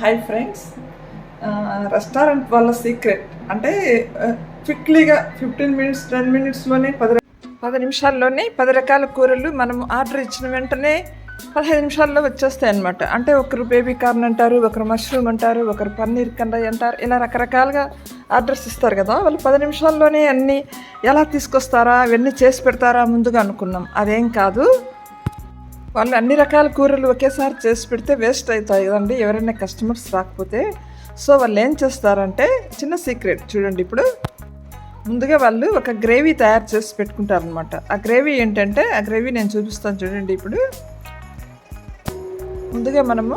Hi friends. Restaurant వాళ్ళ secret. అంటే క్విక్లీగా ఫిఫ్టీన్ మినిట్స్ టెన్ మినిట్స్లోనే పది పది నిమిషాల్లోనే పది రకాల కూరలు మనం ఆర్డర్ ఇచ్చిన వెంటనే పదహైదు నిమిషాల్లో వచ్చేస్తాయి అనమాట అంటే ఒకరు బేబీ కార్న్ అంటారు ఒకరు మష్రూమ్ అంటారు ఒకరు పన్నీర్ కండాయి అంటారు ఇలా రకరకాలుగా ఆర్డర్స్ ఇస్తారు కదా. వాళ్ళు పది నిమిషాల్లోనే అన్నీ ఎలా తీసుకొస్తారా అవన్నీ చేసి పెడతారా ముందుగా అనుకున్నాం. అదేం కాదు. వాళ్ళు అన్ని రకాల కూరలు ఒకేసారి చేసి పెడితే వేస్ట్ అవుతాయి కదండి ఎవరైనా కస్టమర్స్ రాకపోతే. సో వాళ్ళు ఏం చేస్తారంటే చిన్న సీక్రెట్ చూడండి ఇప్పుడు. ముందుగా వాళ్ళు ఒక గ్రేవీ తయారు చేసి పెట్టుకుంటారనమాట ఆ గ్రేవీ ఏంటంటే ఆ గ్రేవీ నేను చూపిస్తాను చూడండి ఇప్పుడు. ముందుగా మనము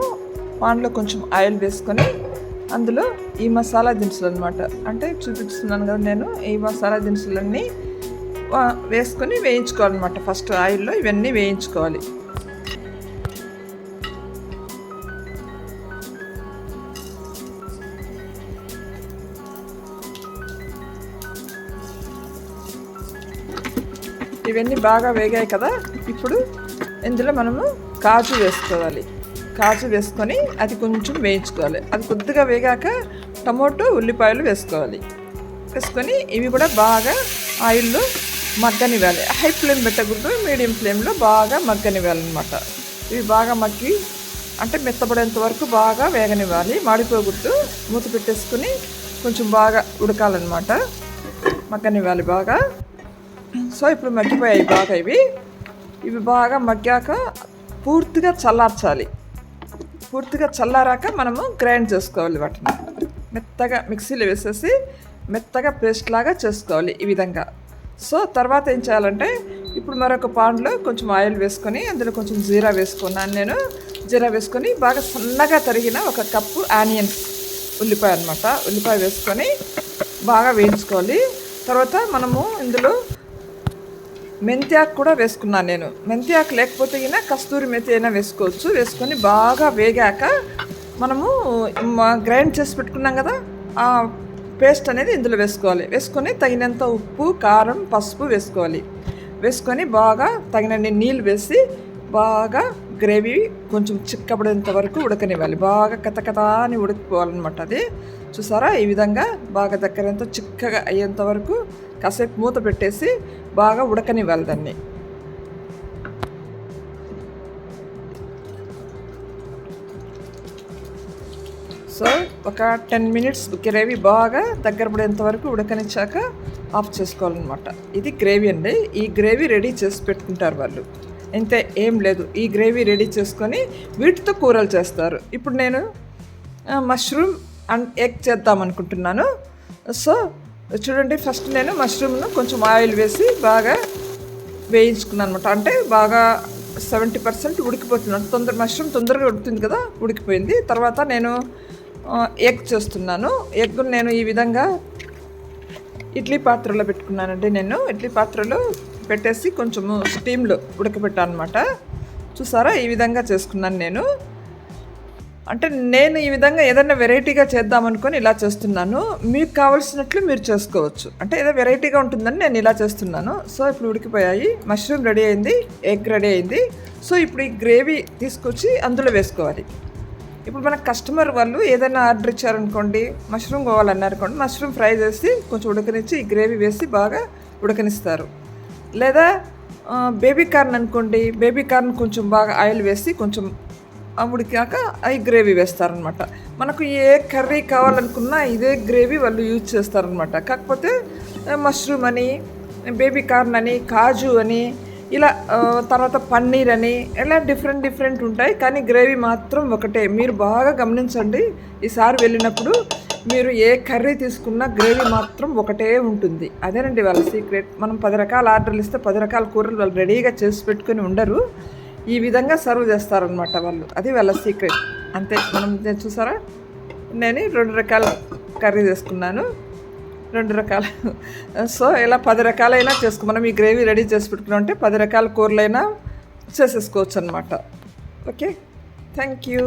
పాన్లో కొంచెం ఆయిల్ వేసుకొని అందులో ఈ మసాలా దినుసులు అనమాట అంటే చూపిస్తున్నాను కదా నేను ఈ మసాలా దినుసులన్నీ వేసుకొని వేయించుకోవాలన్నమాట. ఫస్ట్ ఆయిల్లో ఇవన్నీ వేయించుకోవాలి. ఇవన్నీ బాగా వేగాయి కదా. ఇప్పుడు ఇందులో మనము కాజు వేసుకోవాలి. కాజు వేసుకొని అది కొంచెం వేయించుకోవాలి. అది కొద్దిగా వేగాక టమోటో ఉల్లిపాయలు వేసుకోవాలి. వేసుకొని ఇవి కూడా బాగా ఆయిల్లో మగ్గనివ్వాలి హై ఫ్లేమ్ పెట్టకూడదు మీడియం ఫ్లేమ్లో బాగా మగ్గనివ్వాలన్నమాట ఇవి బాగా మగ్గి అంటే మెత్తబడేంత వరకు బాగా వేగనివ్వాలి. మాడిపోకూడదు మూత పెట్టేసుకుని కొంచెం బాగా ఉడకాలన్నమాట. మగ్గనివ్వాలి బాగా. సో ఇప్పుడు మగ్గిపోయాయి బాగా ఇవి. ఇవి బాగా మగ్గాక పూర్తిగా చల్లార్చాలి. పూర్తిగా చల్లారాక మనము గ్రైండ్ చేసుకోవాలి వాటిని. మెత్తగా మిక్సీలో వేసేసి మెత్తగా పేస్ట్ లాగా చేసుకోవాలి ఈ విధంగా. సో తర్వాత ఏం చేయాలంటే ఇప్పుడు మరొక పాన్లో కొంచెం ఆయిల్ వేసుకొని అందులో కొంచెం జీరా వేసుకున్నాను నేను. జీరా వేసుకొని బాగా సన్నగా తరిగిన ఒక కప్పు ఆనియన్స్ ఉల్లిపాయ అనమాట ఉల్లిపాయ వేసుకొని బాగా వేయించుకోవాలి. తర్వాత మనము ఇందులో మెంతిఆకు కూడా వేసుకున్నాను నేను. మెంతిఆకు లేకపోతే అయినా కస్తూరి మెతి అయినా వేసుకోవచ్చు. వేసుకొని బాగా వేగాక మనము గ్రైండ్ చేసి పెట్టుకున్నాం కదా పేస్ట్ అనేది ఇందులో వేసుకోవాలి. వేసుకొని తగినంత ఉప్పు కారం పసుపు వేసుకోవాలి. వేసుకొని బాగా తగినన్ని నీళ్ళు వేసి బాగా గ్రేవీ కొంచెం చిక్కబడేంత వరకు ఉడకనివ్వాలి. బాగా కథ అని ఉడికిపోవాలన్నమాట అది. చూసారా? ఈ విధంగా బాగా దగ్గరంత చిక్కగా అయ్యేంత వరకు కాసేపు మూత పెట్టేసి బాగా ఉడకనివ్వాలి దాన్ని. సో ఒక టెన్ మినిట్స్ గ్రేవీ బాగా దగ్గర పడేంత వరకు ఉడకనిచ్చాక ఆఫ్ చేసుకోవాలన్నమాట. ఇది గ్రేవీ అండి. ఈ గ్రేవీ రెడీ చేసి పెట్టుకుంటారు వాళ్ళు. అంతే ఏం లేదు. ఈ గ్రేవీ రెడీ చేసుకొని వీటితో కూరలు చేస్తారు. ఇప్పుడు నేను మష్రూమ్ అండ్ ఎగ్ చేద్దాం అనుకుంటున్నాను. సో చూడండి ఫస్ట్ నేను మష్రూమ్ను కొంచెం ఆయిల్ వేసి బాగా వేయించుకున్నాను అనమాట అంటే బాగా సెవెంటీ పర్సెంట్ ఉడికిపోతుంది. తొందర మష్రూమ్ తొందరగా ఉడుకుతుంది కదా ఉడికిపోయింది. తర్వాత నేను ఎగ్ చేస్తున్నాను. ఎగ్ నేను ఈ విధంగా ఇడ్లీ పాత్రలో పెట్టుకున్నానండి నేను. ఇడ్లీ పాత్రలో పెట్టేసి కొంచెము స్టీమ్లో ఉడకబెట్టాను అనమాట చూసారా? ఈ విధంగా చేసుకున్నాను నేను. అంటే నేను ఈ విధంగా ఏదైనా వెరైటీగా చేద్దామనుకొని ఇలా చేస్తున్నాను. మీకు కావలసినట్లు మీరు చేసుకోవచ్చు. అంటే ఏదో వెరైటీగా ఉంటుందని నేను ఇలా చేస్తున్నాను. సో ఇప్పుడు ఉడికిపోయాయి. మష్రూమ్ రెడీ అయింది. ఎగ్ రెడీ అయింది. సో ఇప్పుడు ఈ గ్రేవీ తీసుకొచ్చి అందులో వేసుకోవాలి. ఇప్పుడు మన కస్టమర్ వాళ్ళు ఏదైనా ఆర్డర్ ఇచ్చారనుకోండి మష్రూమ్ కావాలన్నారనుకోండి మష్రూమ్ ఫ్రై చేసి కొంచెం ఉడకనిచ్చి ఈ గ్రేవీ వేసి బాగా ఉడకనిస్తారు. లేదా బేబీ కార్న్ అనుకోండి బేబీ కార్న్ కొంచెం బాగా ఆయిల్ వేసి కొంచెం ఉడికాక అవి గ్రేవీ వేస్తారనమాట. మనకు ఏ కర్రీ కావాలనుకున్నా ఇదే గ్రేవీ వాళ్ళు యూజ్ చేస్తారనమాట. కాకపోతే మష్రూమ్ అని బేబీ కార్న్ అని కాజు అని ఇలా తర్వాత పన్నీర్ అని ఇలా డిఫరెంట్ డిఫరెంట్ ఉంటాయి. కానీ గ్రేవీ మాత్రం ఒకటే. మీరు బాగా గమనించండి. ఈసారి వెళ్ళినప్పుడు మీరు ఏ కర్రీ తీసుకున్నా గ్రేవీ మాత్రం ఒకటే ఉంటుంది. అదేనండి వాళ్ళ సీక్రెట్ మనం పది రకాల ఆర్డర్లు ఇస్తే పది రకాల కూరలు వాళ్ళు రెడీగా చేసి పెట్టుకొని ఉండరు. ఈ విధంగా సర్వ్ చేస్తారనమాట వాళ్ళు. అది వాళ్ళ సీక్రెట్ అంతే. మనం చూసారా? నేను రెండు రకాల కర్రీ చేసుకున్నాను. రెండు రకాల. సో ఇలా పది రకాలైనా చేసుకో మనం ఈ గ్రేవీ రెడీ చేసి పెట్టుకున్నాం అంటే పది రకాల కూరలైనా చేసేసుకోవచ్చు అనమాట ఓకే? Thank you